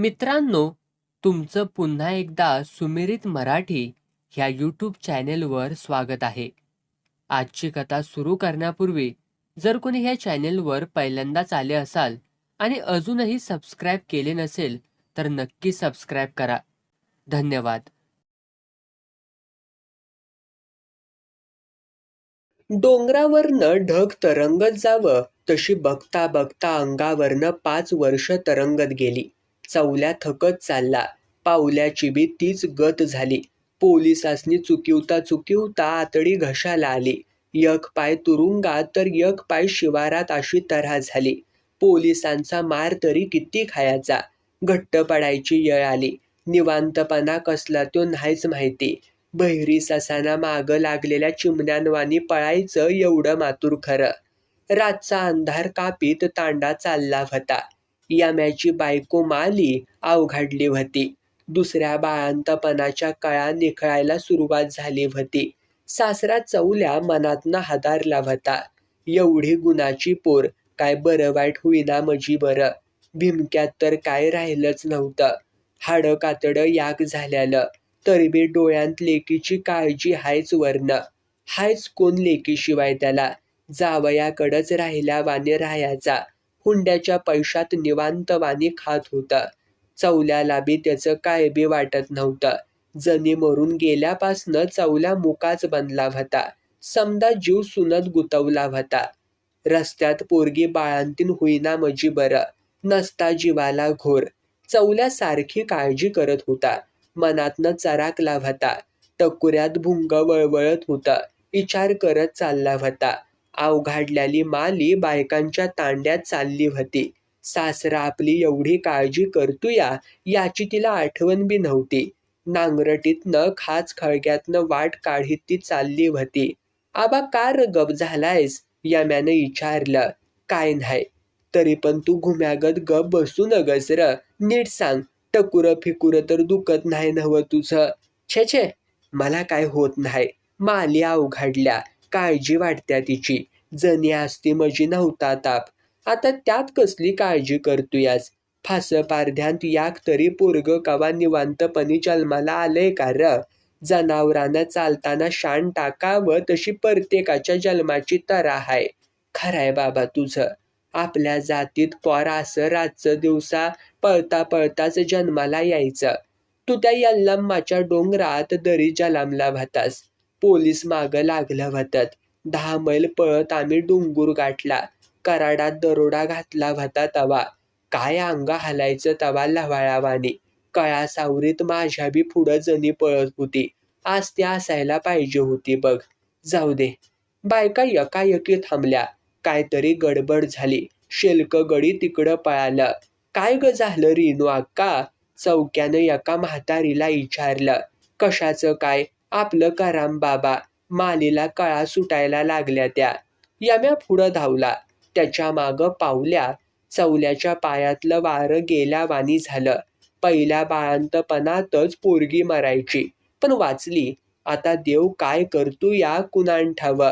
मित्रांनो तुमचं पुन्हा एकदा सुमिरित मराठी ह्या यूट्यूब चॅनेलवर स्वागत आहे. आजची कथा सुरू करण्यापूर्वी जर कोणी ह्या चॅनेलवर पहिल्यांदाच आले असाल आणि अजूनही सबस्क्राईब केले नसेल तर नक्की सबस्क्राईब करा. धन्यवाद. डोंगरावरनं ढग तरंगत जावं तशी बघता बघता अंगावरनं पाच वर्ष तरंगत गेली. चवल्या थकत चालला. पावल्याची बी तीच गत झाली. पोलिसासनी चुकिवता चुकिवता आतडी घशाला आली. यक पाय तुरुंगात तर यक पाय शिवारात अशी तऱ्हा झाली. पोलिसांचा मार तरी किती खायचा? घट्ट पडायची येळ आली. निवांतपणा कसला तो नाहीच माहिती. बहिरी ससाना माग लागलेल्या चिमण्यांवानी पळायचं एवढं मातूर खरं. रातचा अंधार कापीत तांडा चालला होता. याम्याची बायको माली अवघडली होती दुसऱ्या बाळांतपणाच्या कळा निखळायला सुरुवात झाली होती सासरा चौल्या मनातनं हादारला होता एवढी गुणाची पोर काय बरं वाईट होईना मजी बरं. भिमक्यात तर काय राहिलंच नव्हतं. हाडं कातडं याक झाल्यालं. तरबी डोळ्यांत लेकीची काळजी हायच वर्ण हायच कोण लेकीशिवाय त्याला? जावयाकडंच राहिल्या वाने राहायचा. हुंड्याच्या पैशात निवांतवाणी खात होता. चौल्याला बी त्याचं काय बी वाटत नव्हतं. जनी मरून गेल्यापासनं चौल्या मुकाच बनला होता समदा जीव सुनत गुतवला होता रस्त्यात पोरगी बाळांतीन होईना मजी बरं. नसता जीवाला घोर. चौल्या सारखी काळजी करत होता. मनातनं चराकला होता टकुऱ्यात भुंग वळवळत होता. विचार करत चालला होता अवघाडलेली माली बायकांच्या तांड्यात चालली होती. सासरा आपली एवढी काळजी करतोया याची तिला आठवण बी नव्हती. नांगरटीतनं खाच खळग्यातनं वाट काढीत ती चालली होती. आबा का र गप झालायस? यम्यानं विचारलं. काय नाही तरी पण तू घुम्यागत गप बसू नगस र. नीट सांग टकुर फिकुर तर दुखत नाही नव तुझं. छे छे. मला काय होत नाही माली अवघडल्या. काळजी वाटत्या तिची. जणी असती मजी नव्हता ताप. आता त्यात कसली काळजी करतोयास? फास पारध्यांत याक तरी पोरग कवा निवांतपणी जन्माला आलंय का र? जनावरांना चालताना शान टाकावं तशी प्रत्येकाच्या जन्माची तरा हाय. खराय बाबा तुझं. आपल्या जातीत पोर असं रातचं दिवसा पळता पळताच जन्माला यायचं. तू त्या यल्लम्माच्या डोंगरात दरी जलामला व्हतास. पोलीस माग लागलं होतात दहा मैल पळत आम्ही डुंगूर गाठला. कराडात दरोडा घातला होता तवा. काय अंगा हलायचं तवा लव्हाळावानी कळा सावरीत माझ्या बी पुढं जणी पळत होती. आज असायला पाहिजे होती बघ. जाऊ दे. बायका यकायकी थांबल्या. काहीतरी गडबड झाली. शेल्क गडी तिकडं पळालं. काय ग झालं रिनू अक्का? चौक्यानं एका म्हातारीला विचारलं कशाचं काय? आपलं कराम बाबा मालीला कळा सुटायला लागल्या त्या. यम्या पुढं धावला. त्याच्या माग पावल्या. चवल्याच्या पायातलं वारं गेल्या वाणी झालं. पहिल्या बाळांतपणातच पोरगी मरायची. पण वाचली आता देव काय करतो या कुणान ठावं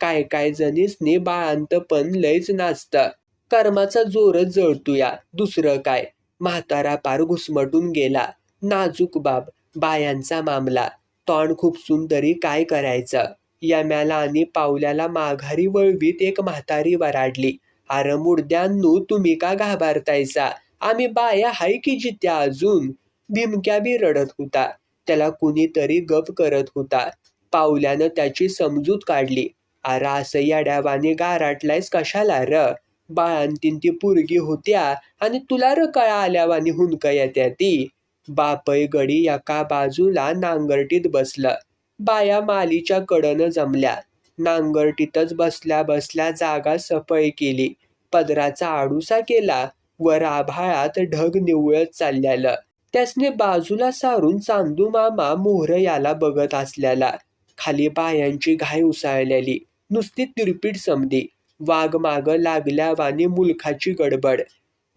काय काय जणीसनी बाळांतपण लयच नाचतं. कर्माचा जोरच जळतूया. दुसरं काय? म्हातारा पार घुसमटून गेला. नाजूक बाब बायांचा मामला. तोंड खुपसून तरी काय करायचं? यम्याला आणि पावल्याला माघारी वळवीत एक म्हातारी वराडली. अरे मुडद्यांनू तुम्ही का घाबरतायसा? आम्ही बाया हाय की जित्या अजून? भिमक्या बी रडत होता. त्याला कुणीतरी गप करत होता. पावल्यानं त्याची समजूत काढली. अरे असं याड्यावाने गाराटलायस कशाला र? बाळांतीन ती पुरगी होत्या आणि तुला र कळा आल्यावानी हुंक येत्या ती. बापय गडी एका बाजूला नांगरटीत बसलं. बाया मालीच्या कडनं जमल्या. नांगरटीतच बसल्या बसल्या जागा सफळ केली. पदराचा आडुसा केला वर आभाळात ढग निवळत चालल्यालं. त्यासने बाजूला सारून चांदू मामा मोहर याला बघत असल्याला. खाली बायांची घाय उसळलेली. नुसती तिरपीट समधी. वाघ माग लागल्या वाणी मुलखाची गडबड.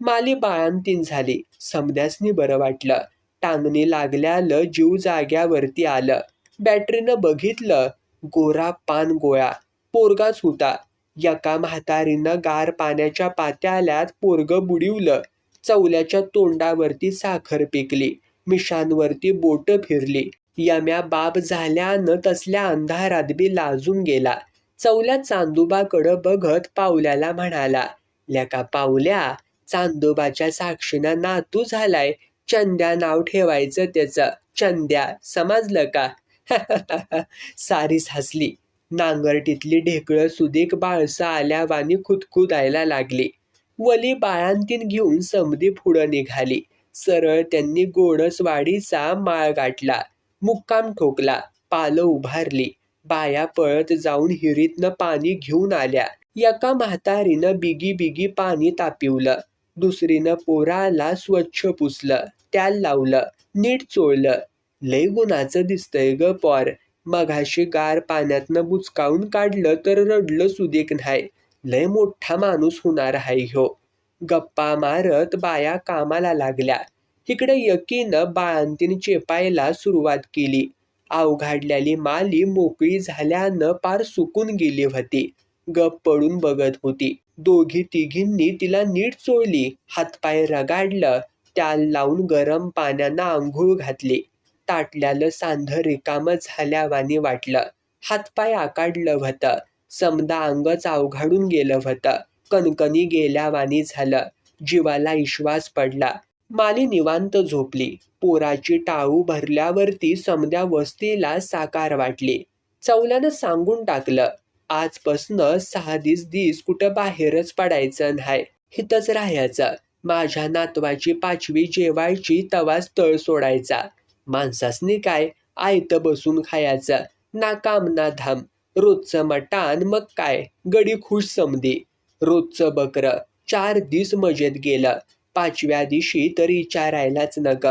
माली बाळांतीन झाली. समद्यासनी बरं वाटलं. टांगणी लागल्यालं जीव जाग्यावरती आलं. बॅटरीनं बघितलं गोरा पान गोळा पोरगाच होता. एका म्हातारीनं गार पाण्याच्या पात्याल्यात पोरग बुडिवलं. चवल्याच्या तोंडावरती साखर पिकली. मिशांवरती बोट फिरली. यम्या बाप झाल्यानं तसल्या अंधारात बी लाजून गेला. चवल्या चांदोबाकडं बघत पावल्याला म्हणाला लेका पावल्या चांदोबाच्या साक्षीनं नातू झालाय चंद्या नाव ठेवायचं त्याचं. चंद्या समजलं का? सारीस हसली. नांगरटीतली ढेकळं सुदीक बाळसं आल्यावानी खुदखुदायला लागली. वली बाळांतीन घेऊन समधी पुढं निघाली. सरळ त्यांनी गोडसवाडीचा माळ गाठला. मुक्काम ठोकला. पालं उभारली. बाया पळत जाऊन हिरीतनं पाणी घेऊन आल्या. एका म्हातारीनं बिगी बिगी पाणी तापिवलं. दुसरीनं पोराला स्वच्छ पुसलं त्याला लावलं नीट चोळलं. लय गुणाचं दिसतंय ग पॉर. मघाशी गार पाण्यातनं बुचकावून काढलं तर रडलं सुदेक नाही लय मोठा माणूस होणार आहे ह्यो. गप्पा मारत बाया कामाला लागल्या. इकडे यकीनं बाळांतीन चेपायला सुरुवात केली. अवघाडलेली माली मोकळी झाल्यानं पार सुकून गेली होती. गप पडून बघत होती. दोघी तिघींनी तिला नीट चोळली हातपाय रगाडलं त्याल लावून गरम पाण्यानं आंघोळ घातली. ताटल्यालं सांध रिकामं झाल्यावानी वाटलं. हातपाय आकाडलं होतं समदा अंगच अवघाडून गेलं होतं कणकणी गेल्यावानी झालं. जीवाला विश्वास पडला. माली निवांत झोपली. पोराची टाळू भरल्यावरती समद्या वस्तीला साकार वाटली. चौल्यानं सांगून टाकलं आजपासनं सहा दिस दिस कुठं बाहेरच पडायचं नाही हिथंच राहायचं. माझ्या नातवाची पाचवी जेवायची तवाच तळ सोडायचा. माणसासनी काय? आयत बसून खायचं. ना काम ना धाम. रोजचं मटान मग काय? गडी खुश समधी. रोजचं बकरं. चार दिस मजेत गेलं. पाचव्या दिवशी तरी विचारायलाच नग.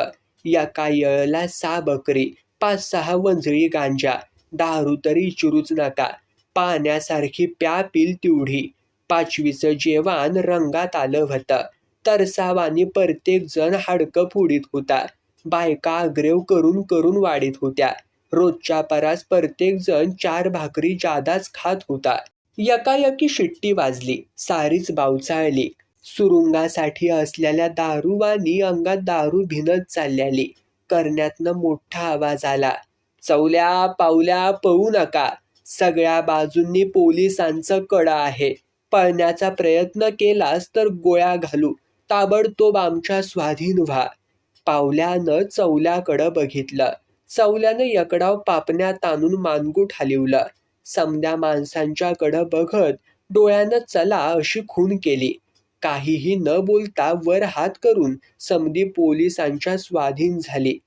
एका येळला सहा बकरी पाच सहा वंजळी गांजा. दारू तरी चिरूच नका. पाण्यासारखी प्या पिल तेवढी. पाचवीचं जेवण रंगात आलं होतं. तरसावानी प्रत्येक जण हाडकं फोडीत होता. बायका अग्रेव करून करून वाढीत होत्या. रोजच्या परास प्रत्येक जण चार भाकरी जादाच खात होता. यकायकी शिट्टी वाजली. सारीच बावचाळली. सुरुंगासाठी असलेल्या दारूवानी अंगात दारू भिनत चालल्याली. करण्यातनं मोठा आवाज आला. चवल्या पावल्या पळू नका. सगळ्या बाजूंनी पोलिसांचं कडा आहे. पळण्याचा प्रयत्न केलास तर गोळ्या घालू. ताबडतोब आमच्या स्वाधीन व्हा. पावल्यानं चवल्याकडं बघितलं. चवल्यानं यकडाव पापण्यात आणून मानगूट हलिवलं. समद्या माणसांच्याकडं बघत डोळ्यानं चला अशी खून केली. काहीही न बोलता वर हात करून समदी पोलिसांच्या स्वाधीन झाली.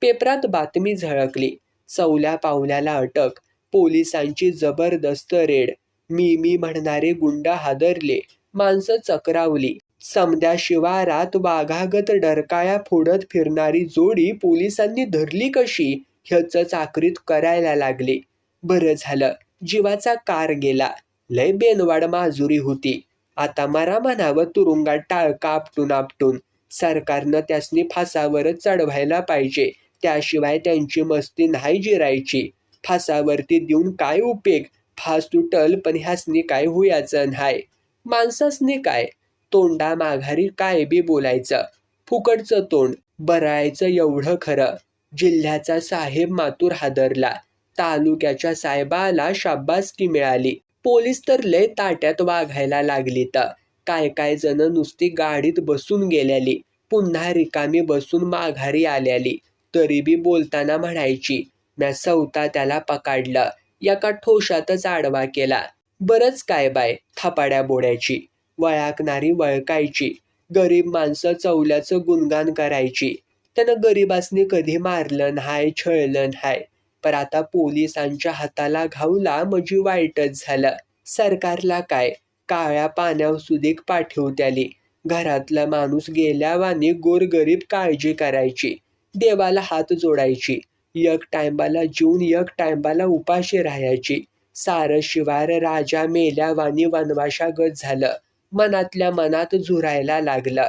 पेपरात बातमी झळकली. चवल्या पावल्याला अटक. पोलिसांची जबरदस्त रेड. मी मी म्हणणारे गुंड हादरले. माणसं चक्रावली. समद्या शिवारात वाघागत डरकाया फोडत फिरणारी जोडी पोलिसांनी धरली कशी? ह्याच चाकरीत करायला लागले. बरं झालं. जीवाचा कार गेला. लय बेनवाड माजुरी होती. आता मरा म्हणावं तुरुंगात टाळका आपटून आपटून. सरकारनं त्यासनी फासावरच चढवायला पाहिजे. त्याशिवाय त्यांची मस्ती नाही जिरायची. फासावरती देऊन काय उपेग? फास तुटल पण ह्यासनी काय होयाचं नाही माणसासनी काय? तोंडा माघारी काय बी बोलायचं? फुकटचं तोंड बरायचं एवढं खरं? जिल्ह्याचा साहेब मातूर हादरला. तालुक्याच्या साहेबाला शाब्बासकी मिळाली. पोलीस तर लय ताट्यात वाघायला लागली तर काय काय जण नुसती गाडीत बसून गेल्याली. पुन्हा रिकामी बसून माघारी आल्याली. तरी बी बोलताना म्हणायची नसवता त्याला पकडलं. एका ठोशातच आडवा केला. बरंच काय बाय थापाड्या बोड्याची. वळाकणारी वळकायची. गरीब माणसं चवल्याचं गुणगान करायची. त्यानं गरिबासनी कधी मारलं नाही छळलं नाही पर आता पोलिसांच्या हाताला घावला म्हणजे वाईटच झालं. सरकारला काय? काळ्या पाण्यावर सुदीक पाठवत्याली घरातला माणूस गेल्यावानी गोरगरीब काळजी करायची. देवाला हात जोडायची. एक टायमाला जेवून एक टायमाला उपाशी राहायची. सारं शिवार राजा मेल्यावानी वनवाशागत झालं. मनातल्या मनात झुरायला लागलं.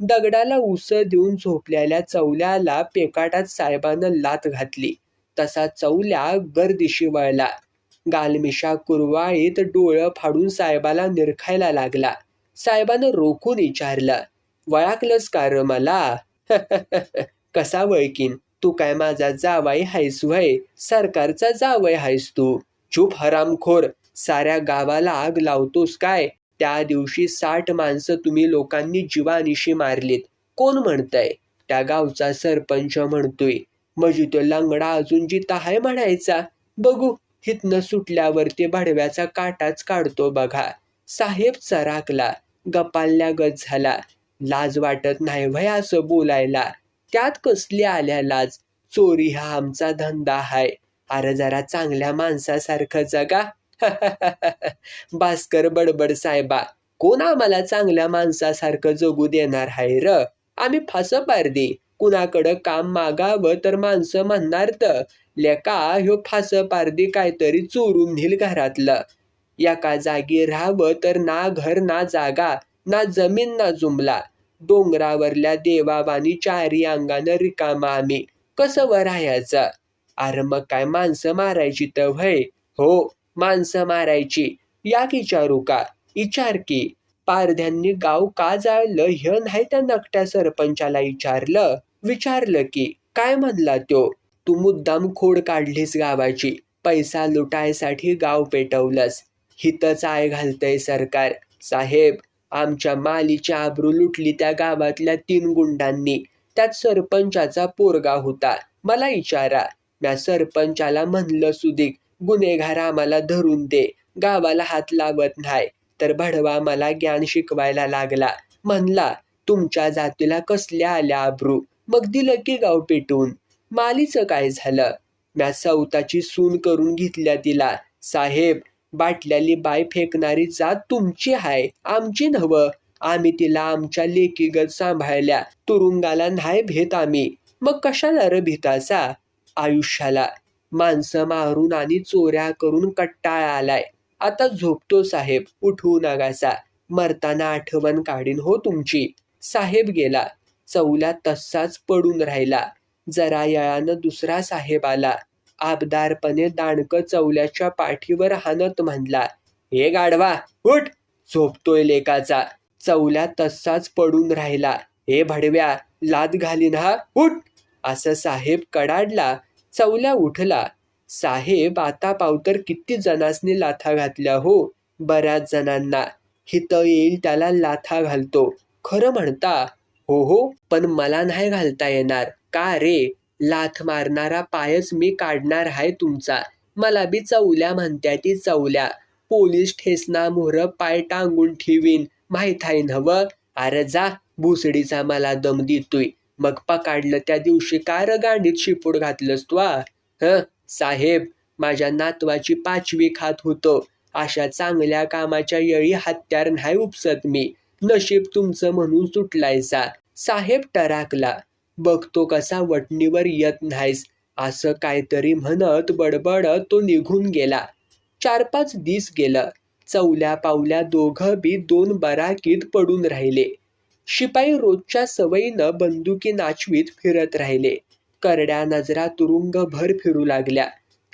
दगडाला उस देऊन झोपलेल्या चवल्याला पेकाटात साहेबानं लात घातली. तसा चौल्या गर्दिशी वळला. गालमिशा कुरवाळीत डोळं फाडून साहेबाला निरखायला लागला. साहेबानं रोखून विचारलं वळाकलंस कार मला? कसा वळकीन तू काय माझा जावाई हायस वय सरकारचा जावय हायस तू. चूप हरामखोर. साऱ्या गावाला आग लावतोस काय? त्या दिवशी साठ माणसं तुम्ही लोकांनी जीवानिशी मारलीत. कोण म्हणतंय? त्या गावचा सरपंच म्हणतोय. म्हणजे तो लंगडा अजून जिता हाय म्हणायचा? बघू. हितनं सुटल्यावरती भडव्याचा काटाच काढतो बघा. साहेब चराकला. गपाल्या गत झाला. लाज वाटत नाही भय असं बोलायला. त्यात कसली आल्या लाज चोरी हा आमचा धंदा हाय. अरे जरा चांगल्या माणसासारखं जगा. भास्कर बडबड साहेबा कोण आम्हाला चांगल्या माणसासारखं जगू देणार हाय र? आम्ही फास पारदी कुणाकडं काम मागावं तर माणसं म्हणणार तर लेका ह्यो फास पारदी काहीतरी चोरून नेल घरातलं. एका जागी राहावं तर ना घर ना जागा ना जमीन ना जुमला. डोंगरावरल्या देवाबानी चारी अंगानं रिकामा आम्ही. कसं व राहायचं? अरे मग काय माणसं मारायची तर व्हय? हो माणसं मारायची. या विचारू का? विचार की. पारध्यांनी गाव का जाळलं हे नाही त्या नकट्या सरपंचाला विचारलं विचारलं की. काय म्हणला तो तू मुद्दाम खोड काढलीस गावाची. पैसा लुटायसाठी गाव पेटवलंस. हितच आय घालतय सरकार. साहेब आमच्या मालीची आबरू लुटली त्या गावातल्या तीन गुंडांनी. त्यात सरपंचाचा पोरगा होता. मला इचारा. म्या सरपंचाला म्हणलं सुदीक गुन्हेगार आम्हाला धरून दे. गावाला हात लावत नाही. तर भडवा मला ज्ञान शिकवायला लागला. म्हणला तुमच्या जातीला कसल्या आल्या आब्रू? मग दिलं की गाव पेटून. मालीचं काय झालं? म्या सवताची सून करून घेतल्या तिला. साहेब बाटल्याली बाय फेकणारी जात तुमची हाय. आमची नव्ह. आम्ही तिला आमच्या लेकीगत सांभाळल्या. तुरुंगाला नाही भेत आम्ही. मग कशाला र भीताचा आयुष्याला. माणसं मारून आणि चोऱ्या करून कट्टाळा आलाय. आता झोपतो साहेब. उठवू नगासा मरताना आठवण काढीन हो तुमची. साहेब गेला. चौला तसाच पडून राहिला. जरा यळानं दुसरा साहेब आला. आबदारपणे दाणकं चौल्याच्या पाठीवर हाणत म्हणला हे गाढवा उठ! झोपतोय लेकाचा. चवल्या तसाच पडून राहिला. हे भडव्या लाद घालीन हा उठ! असं साहेब कडाडला. चवल्या उठला. साहेब आता पावतर किती जणांनी लाथा घातल्या हो बऱ्याच जणांना. हित येईल त्याला लाथा घालतो. खरं म्हणता हो हो पण मला नाही घालता येणार. का रे? लाथ मारणारा पायच मी काढणार आहे तुमचा. मला बी चवल्या म्हणत्या ती चवल्या पोलीस ठेसना मोहर पाय टांगून ठेवीन. माहीत आहे नव अरे जा भुसडीचा मला दम देतोय. मग पकाडलं त्या दिवशी का गांडीत शिपूड घातलंस तू ह? साहेब माझ्या नातवाची पाचवी खात होतो. अशा चांगल्या कामाच्या येळी हत्यार नाही उपसत मी. नशीब तुमचं म्हणून सुटलायसा. साहेब टराकला. बघतो कसा वटणीवर येत नाहीस. असं काहीतरी म्हणत बडबडत तो निघून गेला. चार पाच दिस गेलं. चवल्या पावल्या दोघं बी दोन बराकीत पडून राहिले. शिपाई रोजच्या सवयीनं बंदुकी नाचवीत फिरत राहिले. करड्या नजरा तुरुंग भर फिरू लागल्या.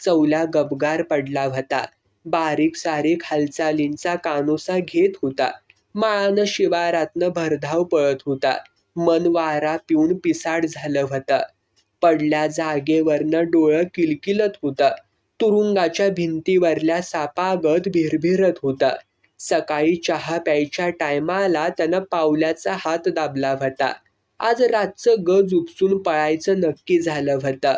चवल्या गबगार पडला होता. बारीक सारीक हालचालींचा कानोसा घेत होता. माळानं शिवारातनं भरधाव पळत होता. मन वारा पिऊन पिसाड झालं होतं. पडल्या जागेवरनं डोळं किलकिलत होतं. तुरुंगाच्या भिंतीवरल्या सापागत भिरभिरत होतं. सकाळी चहा प्यायच्या टायमाला त्यानं पावल्याचा हात दाबला होता. आज रातचं गज उपसून पळायचं नक्की झालं होतं.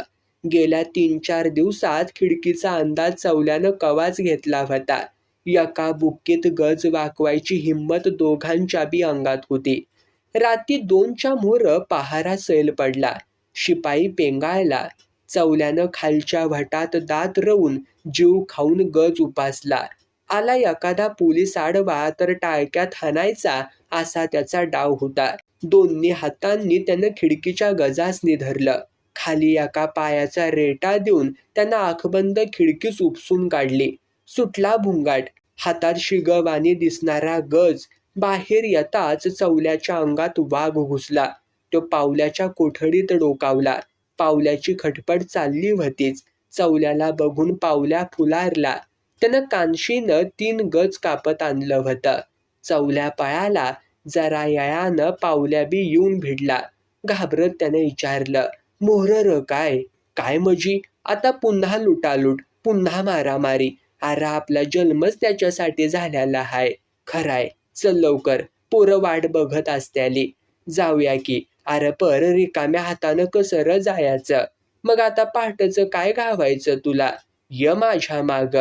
गेल्या तीन चार दिवसात खिडकीचा अंदाज चवल्यानं कवाच घेतला होता. एका बुक्कीत गज वाकवायची हिंमत दोघांच्या बी अंगात होती. रात्री दोनच्या मोर पहारा सैल पडला. शिपाई पेंगाळला. चवल्यानं खालच्या भटात दात रवून जीव खाऊन गज उपासला. आला एखादा पोलीस आडवा तर टाळक्यात हाणायचा असा त्याचा डाव होता. दोन्ही हातांनी त्यानं खिडकीच्या गजासनी धरलं खाली एका पायाचा रेटा देऊन त्यानं आखबंद खिडकीच उपसून काढली. सुटला भुंगाट. हातात शिगवानी दिसणारा गज बाहेर येताच चवल्याच्या अंगात वाघ घुसला. तो पावल्याच्या कोठडीत डोकावला. पावल्याची खटपट चालली होतीच. चवल्याला बघून पावल्या फुलारला त्यानं कानशीनं तीन गज कापत आणलं होतं. चवल्या पळाला जरा यळानं पावल्या बी येऊन भिडला घाबरत त्याने विचारलं मोहर र काय? काय मजी? आता पुन्हा लुटालूट पुन्हा मारामारी. आरा आपला जन्मच त्याच्यासाठी झालेला हाय. खराय. चल लवकर पोरं वाट बघत असत्याली. जाऊया की. अरे पर रिकाम्या हातानं कसं र जायचं? मग आता पहाटचं काय गावायचं तुला? य माझ्या माग.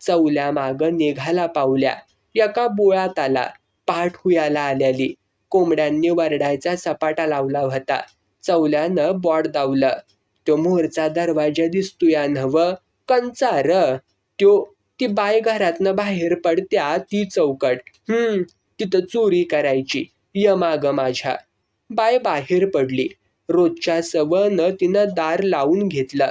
चौल्या माग निघाला पावल्या. एका बोळात आला. पाठ हुयाला आल्याली. कोंबड्यांनी वरडायचा सपाटा लावला होता. चौल्यानं बॉड दावलं. तो मोरचा दरवाजा दिसतोया नव कंचार त्यो ती बाय घरातनं बाहेर पडत्या ती चौकट. हम्म तिथं चोरी करायची. यमाग माझ्या. बाय बाहेर पडली. रोजच्या सवनं तिनं दार लावून घेतलं.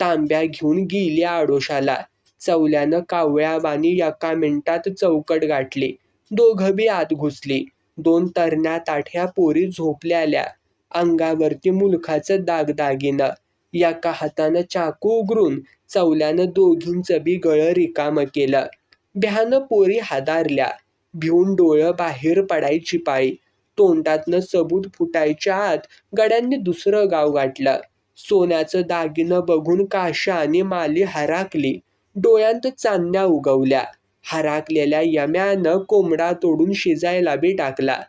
तांब्या घेऊन गेली आडोशाला. चवल्यानं कावळ्यावानी एका मिनिटात चौकट गाठली. दोघं बी आत घुसली. दोन तरण्या ताठ्या पोरी झोपल्याल्या. अंगावरती मुलखाचं दागदागिनं. एका हातानं चाकू उघडून चवल्यानं दोघींचं बी गळं रिकामं केलं. भ्यानं पोरी हादारल्या. भिवून डोळं बाहेर पडायची पाळी. तोंडातनं सबूत फुटायच्या आत गड्यांनी दुसरं गाव गाठलं. सोन्याचं दागिनं बघून काशा आणि माली हराकली. डोळ्यांत चांदण्या उगवल्या. हराकलेल्या यम्यानं कोंबडा तोडून शिजायला बी टाकला.